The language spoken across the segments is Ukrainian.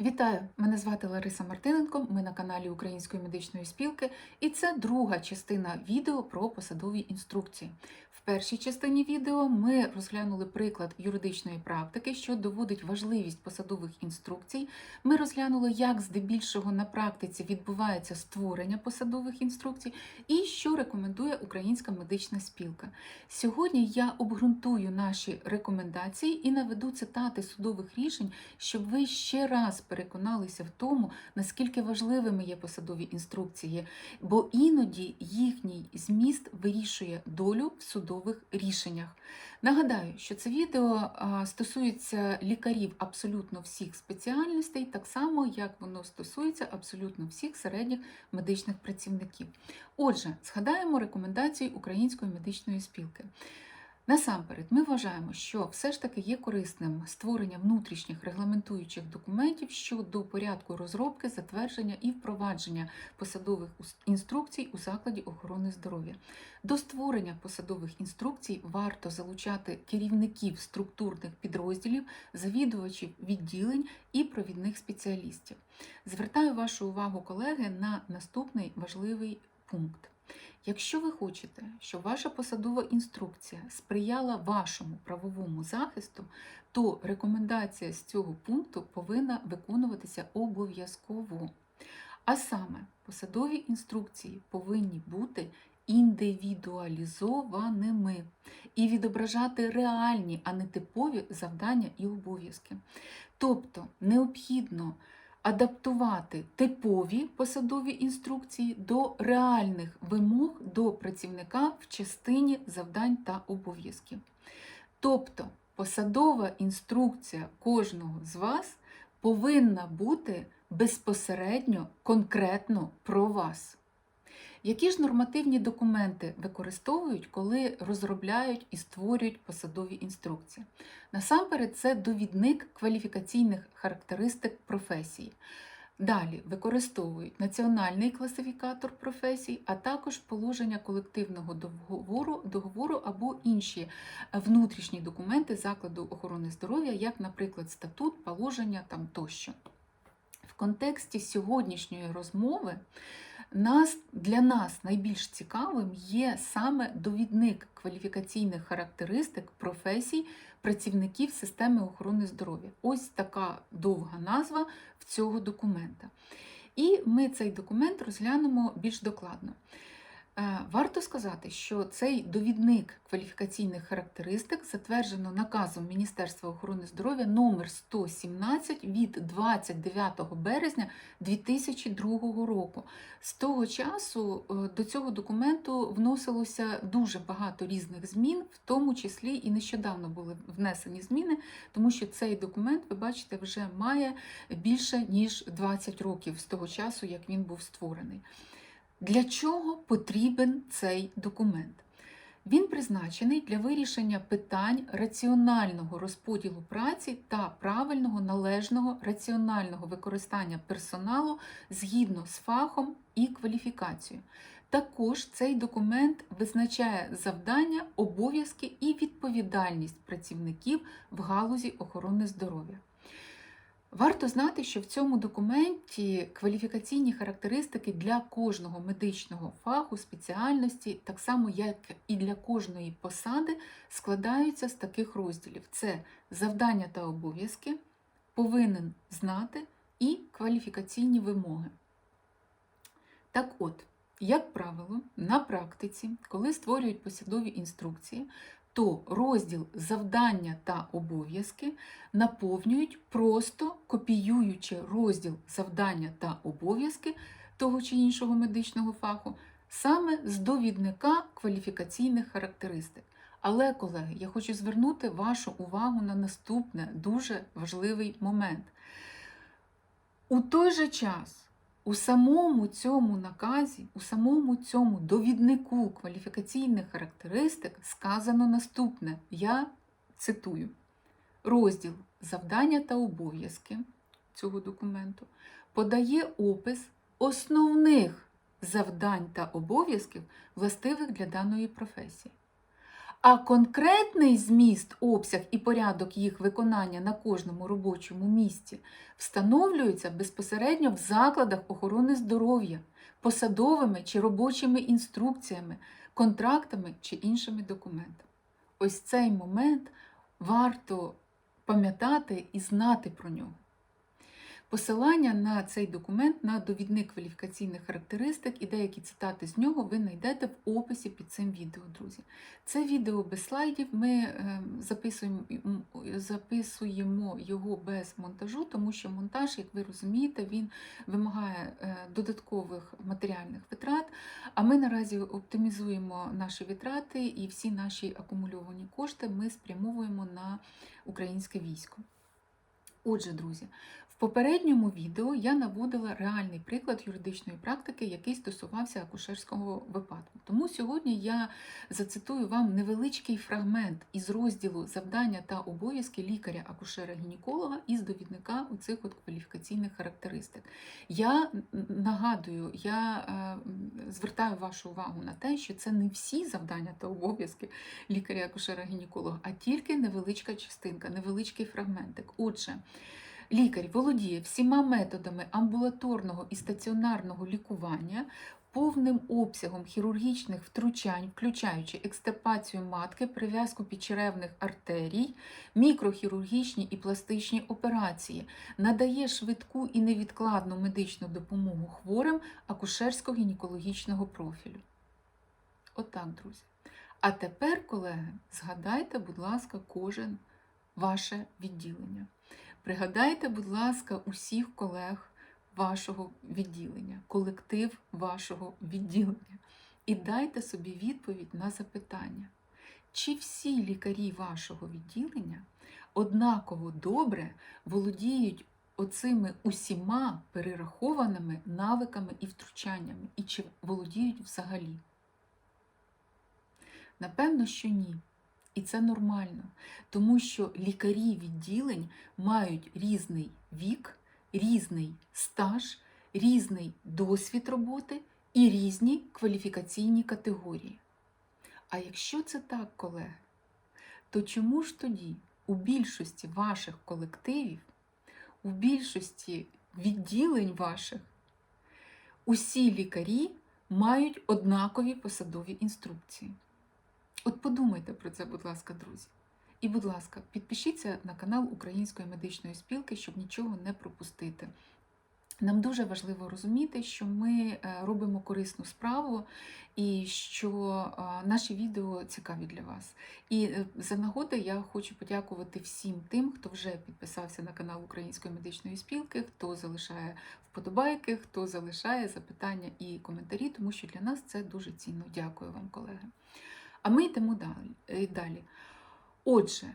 Вітаю! Мене звати Лариса Мартиненко. Ми на каналі Української медичної спілки, і це друга частина відео про посадові інструкції. В першій частині відео ми розглянули приклад юридичної практики, що доводить важливість посадових інструкцій. Ми розглянули, як здебільшого на практиці відбувається створення посадових інструкцій і що рекомендує Українська медична спілка. Сьогодні я обґрунтую наші рекомендації і наведу цитати судових рішень, щоб ви ще раз переконалися в тому, наскільки важливими є посадові інструкції, бо іноді їхній зміст вирішує долю в судових рішеннях. Нагадаю, що це відео стосується лікарів абсолютно всіх спеціальностей, так само як воно стосується абсолютно всіх середніх медичних працівників. Отже, згадаємо рекомендації Української медичної спілки. Насамперед, ми вважаємо, що все ж таки є корисним створення внутрішніх регламентуючих документів щодо порядку розробки, затвердження і впровадження посадових інструкцій у закладі охорони здоров'я. До створення посадових інструкцій варто залучати керівників структурних підрозділів, завідувачів відділень і провідних спеціалістів. Звертаю вашу увагу, колеги, на наступний важливий пункт. Якщо ви хочете, щоб ваша посадова інструкція сприяла вашому правовому захисту, то рекомендація з цього пункту повинна виконуватися обов'язково. А саме, посадові інструкції повинні бути індивідуалізованими і відображати реальні, а не типові завдання і обов'язки. Тобто необхідно адаптувати типові посадові інструкції до реальних вимог до працівника в частині завдань та обов'язків. Тобто посадова інструкція кожного з вас повинна бути безпосередньо конкретно про вас. Які ж нормативні документи використовують, коли розробляють і створюють посадові інструкції? Насамперед, це довідник кваліфікаційних характеристик професії. Далі використовують національний класифікатор професій, а також положення колективного договору, договору або інші внутрішні документи закладу охорони здоров'я, як, наприклад, статут, положення там тощо. В контексті сьогоднішньої розмови нас, для нас найбільш цікавим є саме довідник кваліфікаційних характеристик професій працівників системи охорони здоров'я. Ось така довга назва в цього документа. І ми цей документ розглянемо більш докладно. Е, Варто сказати, що цей довідник кваліфікаційних характеристик затверджено наказом Міністерства охорони здоров'я номер 117 від 29 березня 2002 року. З того часу е, до цього документу вносилося дуже багато різних змін, в тому числі і нещодавно були внесені зміни, тому що цей документ, ви бачите, вже має більше ніж 20 років з того часу, як він був створений. Для чого потрібен цей документ? Він призначений для вирішення питань раціонального розподілу праці та правильного належного раціонального використання персоналу згідно з фахом і кваліфікацією. Також цей документ визначає завдання, обов'язки і відповідальність працівників в галузі охорони здоров'я. Варто знати, що в цьому документі кваліфікаційні характеристики для кожного медичного фаху, спеціальності, так само як і для кожної посади, складаються з таких розділів: це завдання та обов'язки, повинен знати і кваліфікаційні вимоги. Так от, як правило, на практиці, коли створюють посадові інструкції, то розділ завдання та обов'язки наповнюють просто копіюючи розділ завдання та обов'язки того чи іншого медичного фаху саме з довідника кваліфікаційних характеристик. Але, колеги, я хочу звернути вашу увагу на наступне дуже важливий момент. У той же час, у самому цьому наказі, у самому цьому довіднику кваліфікаційних характеристик сказано наступне. Я цитую: розділ завдання та обов'язки цього документу подає опис основних завдань та обов'язків, властивих для даної професії. А конкретний зміст, обсяг і порядок їх виконання на кожному робочому місці встановлюється безпосередньо в закладах охорони здоров'я, посадовими чи робочими інструкціями, контрактами чи іншими документами. Ось цей момент варто пам'ятати і знати про нього. Посилання на цей документ на довідник кваліфікаційних характеристик і деякі цитати з нього ви знайдете в описі під цим відео, друзі. Це відео без слайдів. Ми е, записуємо, записуємо його без монтажу, тому що монтаж, як ви розумієте, він вимагає е, додаткових матеріальних витрат. А ми наразі оптимізуємо наші витрати і всі наші акумульовані кошти ми спрямовуємо на українське військо. Отже, друзі, попередньому відео я наводила реальний приклад юридичної практики, який стосувався акушерського випадку. Тому сьогодні я зацитую вам невеличкий фрагмент із розділу завдання та обов'язки лікаря-акушера-гінеколога із довідника оцих от кваліфікаційних характеристик. Я нагадую, я е, звертаю вашу увагу на те, що це не всі завдання та обов'язки лікаря-акушера-гінеколога, а тільки невеличка частинка, невеличкий фрагментик. Отже, лікар володіє всіма методами амбулаторного і стаціонарного лікування, повним обсягом хірургічних втручань, включаючи екстирпацію матки, прив'язку підчеревних артерій, мікрохірургічні і пластичні операції, надає швидку і невідкладну медичну допомогу хворим акушерсько-гінекологічного профілю. Отак, друзі. А тепер, колеги, згадайте, будь ласка, кожен ваше відділення. Пригадайте, будь ласка, усіх колег вашого відділення, колектив вашого відділення. І дайте собі відповідь на запитання, чи всі лікарі вашого відділення однаково добре володіють оцими усіма перерахованими навиками і втручаннями, і чи володіють взагалі? Напевно, що ні. І це нормально, тому що лікарі відділень мають різний вік, різний стаж, різний досвід роботи і різні кваліфікаційні категорії. А якщо це так, колеги, то чому ж тоді у більшості ваших колективів, у більшості відділень ваших усі лікарі мають однакові посадові інструкції? От подумайте про це, будь ласка, друзі. І, будь ласка, підпишіться на канал Української медичної спілки, щоб нічого не пропустити. Нам дуже важливо розуміти, що ми е, робимо корисну справу і що е, наші відео цікаві для вас. І е, за нагоди я хочу подякувати всім тим, хто вже підписався на канал Української медичної спілки, хто залишає вподобайки, хто залишає запитання і коментарі, тому що для нас це дуже цінно. Дякую вам, колеги. А ми йдемо далі. е, далі. Отже,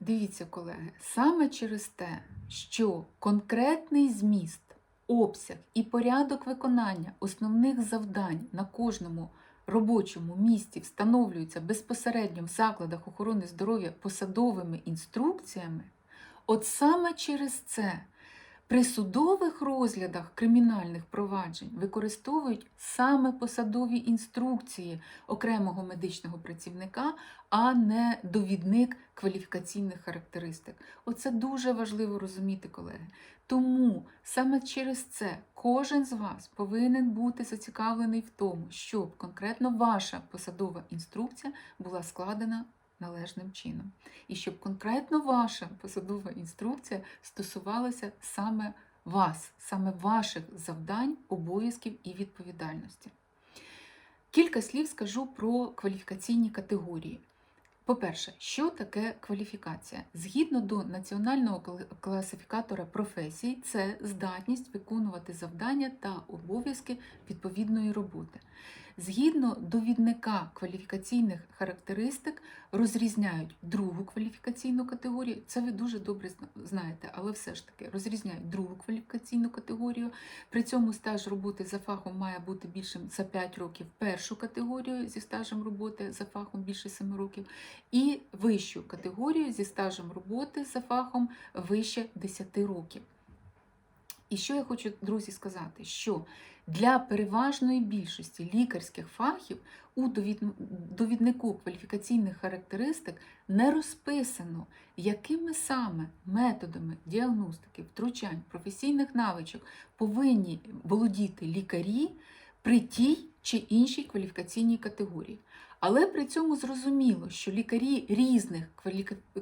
дивіться, колеги, саме через те, що конкретний зміст, обсяг і порядок виконання основних завдань на кожному робочому місці встановлюються безпосередньо в закладах охорони здоров'я посадовими інструкціями, от саме через це при судових розглядах кримінальних проваджень використовують саме посадові інструкції окремого медичного працівника, а не довідник кваліфікаційних характеристик. Оце дуже важливо розуміти, колеги. Тому саме через це кожен з вас повинен бути зацікавлений в тому, щоб конкретно ваша посадова інструкція була складена належним чином. І щоб конкретно ваша посадова інструкція стосувалася саме вас, саме ваших завдань, обов'язків і відповідальності. Кілька слів скажу про кваліфікаційні категорії. По-перше, що таке кваліфікація? Згідно до національного класифікатора професій, це здатність виконувати завдання та обов'язки відповідної роботи. Згідно довідника кваліфікаційних характеристик розрізняють другу кваліфікаційну категорію. Це ви дуже добре знаєте, але все ж таки розрізняють другу кваліфікаційну категорію. При цьому стаж роботи за фахом має бути більшим за 5 років першу категорію зі стажем роботи за фахом більше 7 років, і вищу категорію зі стажем роботи за фахом вище 10 років. І що я хочу, друзі, сказати, що для переважної більшості лікарських фахів у довіднику кваліфікаційних характеристик не розписано, якими саме методами діагностики, втручань, професійних навичок повинні володіти лікарі при тій чи іншій кваліфікаційній категорії. Але при цьому зрозуміло, що лікарі різних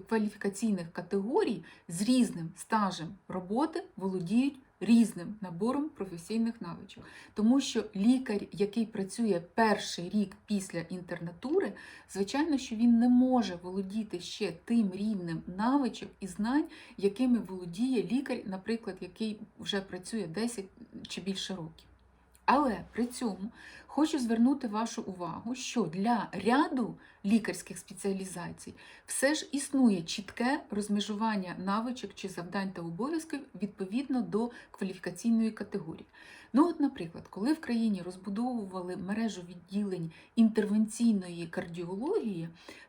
кваліфікаційних категорій з різним стажем роботи володіють різним набором професійних навичок. Тому що лікар, який працює перший рік після інтернатури, звичайно, що він не може володіти ще тим рівнем навичок і знань, якими володіє лікар, наприклад, який вже працює 10 чи більше років. Але при цьому хочу звернути вашу увагу, що для ряду лікарських спеціалізацій все ж існує чітке розмежування навичок чи завдань та обов'язків відповідно до кваліфікаційної категорії. Ну, от, наприклад, коли в країні розбудовували мережу відділень інтервенційної кардіології,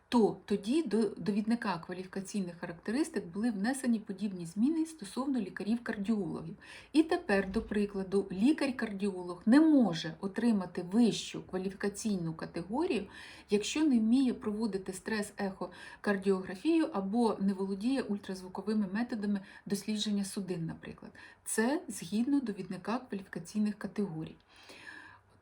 то тоді до довідника кваліфікаційних характеристик були внесені подібні зміни стосовно лікарів-кардіологів. І тепер, до прикладу, лікар-кардіолог не може отримати вищу кваліфікаційну категорію, якщо не вміє проводити стрес-ехокардіографію або не володіє ультразвуковими методами дослідження судин, наприклад. Це згідно довідника кваліфікаційних категорій.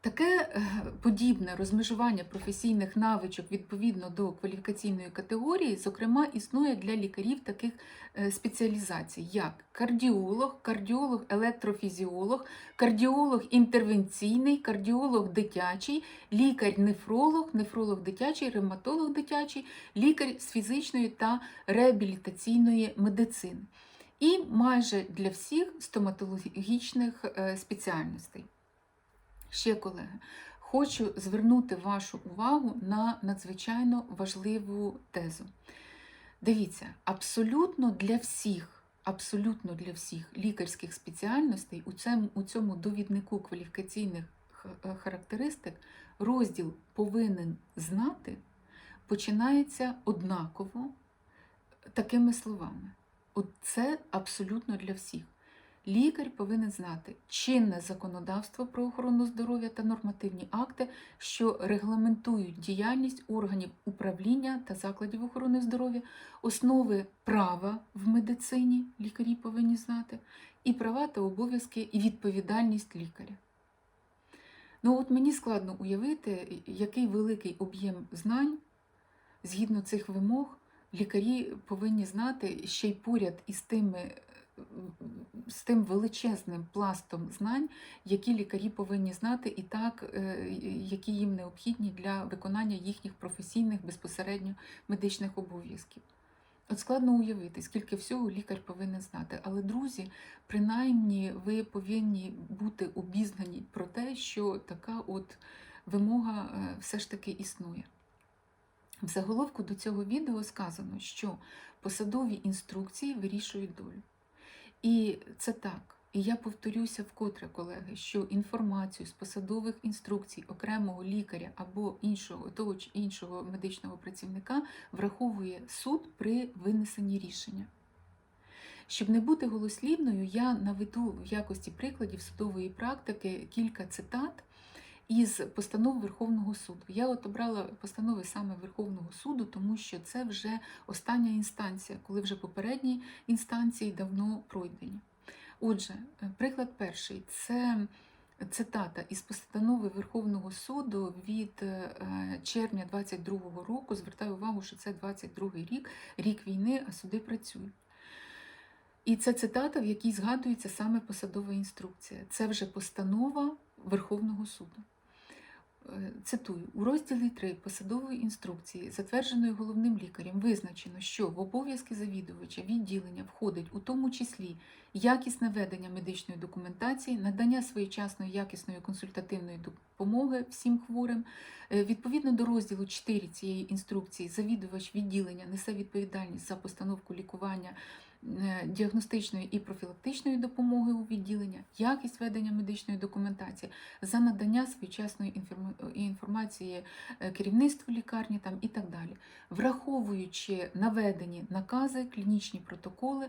Таке е, подібне розмежування професійних навичок відповідно до кваліфікаційної категорії, зокрема, існує для лікарів таких е, спеціалізацій, як кардіолог, кардіолог-електрофізіолог, кардіолог інтервенційний, кардіолог дитячий, лікар-нефролог, нефролог дитячий, ревматолог дитячий, лікар з фізичної та реабілітаційної медицини. І майже для всіх стоматологічних е, спеціальностей. Ще, колеги, хочу звернути вашу увагу на надзвичайно важливу тезу. Дивіться, абсолютно для всіх, абсолютно для всіх лікарських спеціальностей у цьому, у цьому довіднику кваліфікаційних е, характеристик розділ повинен знати починається однаково такими словами. От це абсолютно для всіх. Лікар повинен знати чинне законодавство про охорону здоров'я та нормативні акти, що регламентують діяльність органів управління та закладів охорони здоров'я, основи права в медицині лікарі повинні знати, і права та обов'язки і відповідальність лікаря. Ну от мені складно уявити, який великий об'єм знань згідно цих вимог лікарі повинні знати ще й поряд із тими з тим величезним пластом знань, які лікарі повинні знати, і так, е, які їм необхідні для виконання їхніх професійних безпосередньо медичних обов'язків. От складно уявити, скільки всього лікар повинен знати. Але, друзі, принаймні ви повинні бути обізнані про те, що така от вимога е, все ж таки існує. В заголовку до цього відео сказано, що посадові інструкції вирішують долю. І це так. І я повторюся вкотре, колеги, що інформацію з посадових інструкцій окремого лікаря або іншого того чи іншого медичного працівника враховує суд при винесенні рішення. Щоб не бути голослівною, я наведу в якості прикладів судової практики кілька цитат із постанов Верховного суду. Я от обрала постанови саме Верховного суду, тому що це вже остання інстанція, коли вже попередні інстанції давно пройдені. Отже, е, приклад перший це цитата із постанови Верховного суду від е, червня 22-го року. Звертаю увагу, що це 22-й рік, рік війни, а суди працюють. І це цитата, в якій згадується саме посадова інструкція. Це вже постанова Верховного суду. Цитую, у розділі 3 посадової інструкції, затвердженої головним лікарем, визначено, що в обов'язки завідувача відділення входить у тому числі якісне ведення медичної документації, надання своєчасної якісної консультативної допомоги всім хворим. Е, Відповідно до розділу 4 цієї інструкції, завідувач відділення несе відповідальність за постановку лікування діагностичної і профілактичної допомоги у відділення, якість ведення медичної документації, за надання своєчасної інформації е, керівництву лікарні там, і так далі, враховуючи наведені накази, клінічні протоколи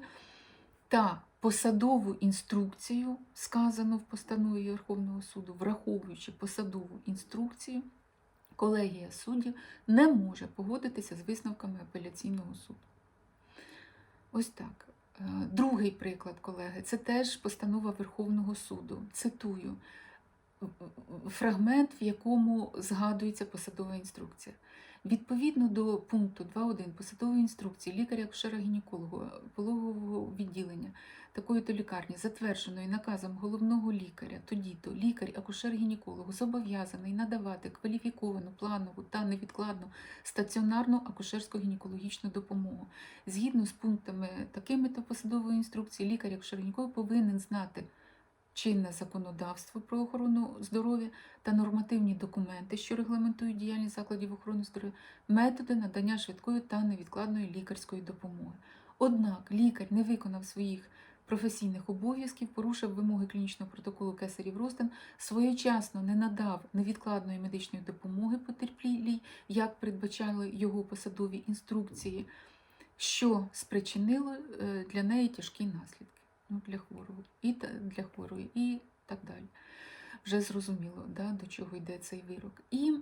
та посадову інструкцію, сказано в постанові Верховного суду, враховуючи посадову інструкцію, колегія суддів не може погодитися з висновками апеляційного суду. Ось так. Е, Другий приклад, колеги, це теж постанова Верховного суду. Цитую фрагмент, в якому згадується посадова інструкція. Відповідно до пункту 2.1 посадової інструкції лікаря акушера гінеколога пологового відділення такої то лікарні, затвердженої наказом головного лікаря, тоді то лікар акушер гінеколог зобов'язаний надавати кваліфіковану, планову та невідкладну стаціонарну акушерсько гінекологічну допомогу. Згідно з пунктами такими то посадової інструкції, лікар акушер гінеколог повинен знати чинне законодавство про охорону здоров'я та нормативні документи, що регламентують діяльність закладів охорони здоров'я, методи надання швидкої та невідкладної лікарської допомоги. Однак лікар не виконав своїх професійних обов'язків, порушив вимоги клінічного протоколу кесарів Ростин, своєчасно не надав невідкладної медичної допомоги потерпілій, як передбачали його посадові інструкції, що спричинило е, для неї тяжкі наслідки ну, для хворого і для хворої, і так далі. Вже зрозуміло, да, до чого йде цей вирок. І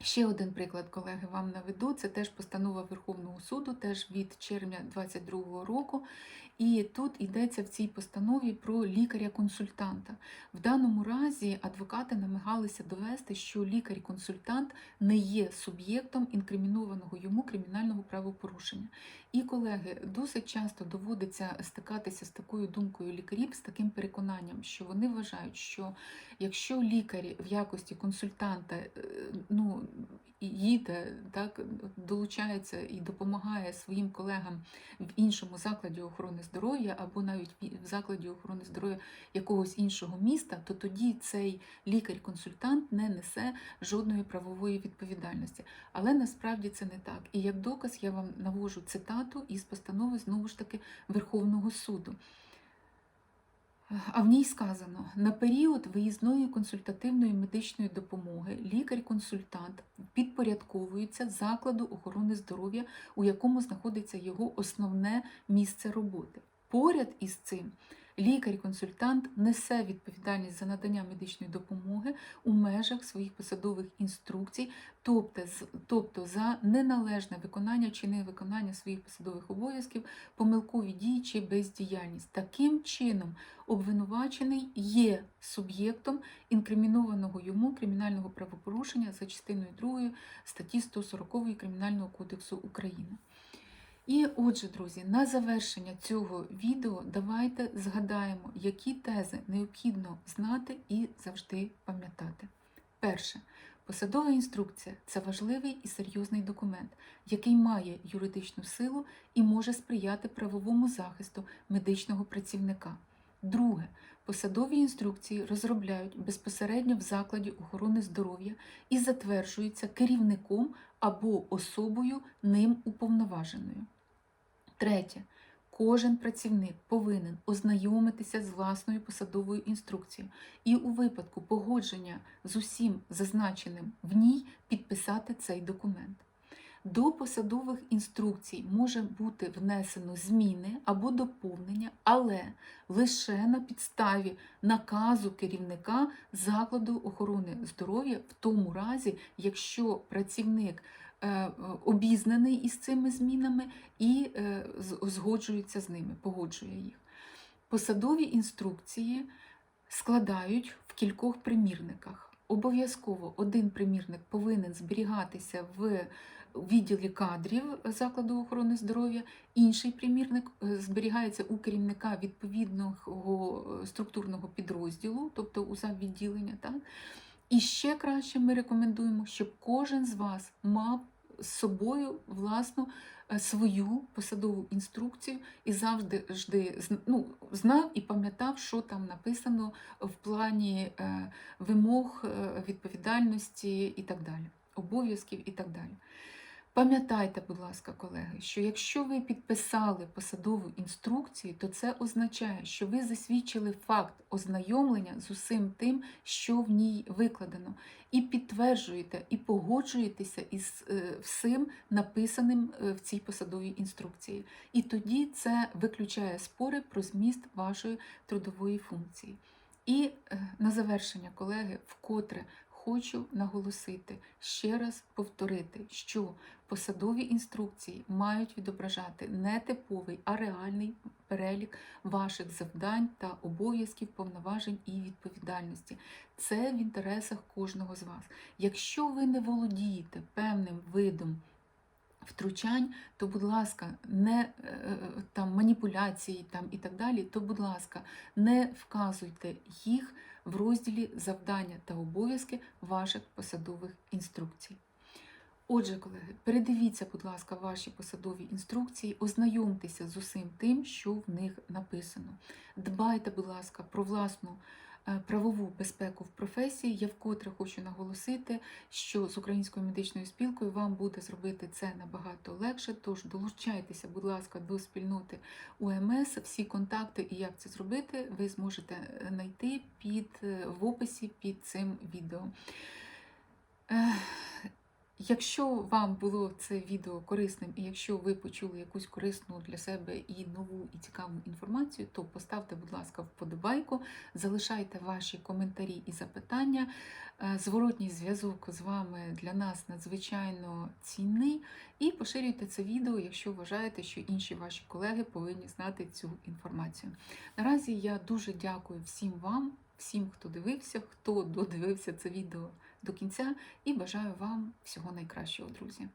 ще один приклад, колеги, вам наведу. Це теж постанова Верховного суду, теж від червня 2022 року. І тут йдеться в цій постанові про лікаря-консультанта. В даному разі адвокати намагалися довести, що лікар-консультант не є суб'єктом інкримінованого йому кримінального правопорушення. І, колеги, досить часто доводиться стикатися з такою думкою лікарів, з таким переконанням, що вони вважають, що якщо лікар в якості консультанта е, ну, їде, так, долучається і допомагає своїм колегам в іншому закладі охорони здоров'я або навіть в закладі охорони здоров'я якогось іншого міста, то тоді цей лікар-консультант не несе жодної правової відповідальності. Але насправді це не так. І як доказ я вам навожу цитату із постанови знову ж таки Верховного суду. А в ній сказано: на період виїзної консультативної медичної допомоги лікар-консультант підпорядковується закладу охорони здоров'я, у якому знаходиться його основне місце роботи. Поряд із цим лікар-консультант несе відповідальність за надання медичної допомоги у межах своїх посадових інструкцій, тобто, тобто за неналежне виконання чи невиконання своїх посадових обов'язків, помилкові дії чи бездіяльність. Таким чином, обвинувачений є суб'єктом інкримінованого йому кримінального правопорушення за частиною 2 статті 140 Кримінального кодексу України. І отже, друзі, на завершення цього відео давайте згадаємо, які тези необхідно знати і завжди пам'ятати. Перше. Посадова інструкція це важливий і серйозний документ, який має юридичну силу і може сприяти правовому захисту медичного працівника. Друге, посадові інструкції розробляють безпосередньо в закладі охорони здоров'я і затверджуються керівником або особою ним уповноваженою. Третє. Кожен працівник повинен ознайомитися з власною посадовою інструкцією і у випадку погодження з усім зазначеним в ній підписати цей документ. До посадових інструкцій може бути внесено зміни або доповнення, але лише на підставі наказу керівника закладу охорони здоров'я в тому разі, якщо працівник обізнаний із цими змінами і е, згоджується з ними, погоджує їх. Посадові інструкції складають в кількох примірниках. Обов'язково один примірник повинен зберігатися в відділі кадрів закладу охорони здоров'я, інший примірник е, зберігається у керівника відповідного е, структурного підрозділу, тобто у заввідділення. Так? І ще краще ми рекомендуємо, щоб кожен з вас мав з собою власну е, свою посадову інструкцію і завжди жди, ну, знав і пам'ятав, що там написано в плані е, вимог, е, відповідальності і так далі, обов'язків і так далі. Пам'ятайте, будь ласка, колеги, що якщо ви підписали посадову інструкцію, то це означає, що ви засвідчили факт ознайомлення з усім тим, що в ній викладено, і підтверджуєте, і погоджуєтеся із е, всім написаним е, в цій посадовій інструкції. І тоді це виключає спори про зміст вашої трудової функції. І е, на завершення, колеги, вкотре хочу наголосити, ще раз повторити, що посадові інструкції мають відображати не типовий, а реальний перелік ваших завдань та обов'язків, повноважень і відповідальності. Це в інтересах кожного з вас. Якщо ви не володієте певним видом втручань, то, будь ласка, не е, там маніпуляції там, і так далі, то, будь ласка, не вказуйте їх в розділі завдання та обов'язки ваших посадових інструкцій. Отже, колеги, передивіться, будь ласка, ваші посадові інструкції, ознайомтеся з усім тим, що в них написано. Дбайте, будь ласка, про власну правову безпеку в професії. Я вкотре хочу наголосити, що з українською медичною спілкою вам буде зробити це набагато легше. Тож долучайтеся, будь ласка, до спільноти УМС. Всі контакти і як це зробити, ви зможете е, знайти під е, в описі під цим відео. Якщо вам було це відео корисним, і якщо ви почули якусь корисну для себе і нову і цікаву інформацію, то поставте, будь ласка, вподобайку, залишайте ваші коментарі і запитання. Е, Зворотній зв'язок з вами для нас надзвичайно цінний. І поширюйте це відео, якщо вважаєте, що інші ваші колеги повинні знати цю інформацію. Наразі я дуже дякую всім вам, всім, хто дивився, хто додивився це відео до кінця, і бажаю вам всього найкращого, друзі.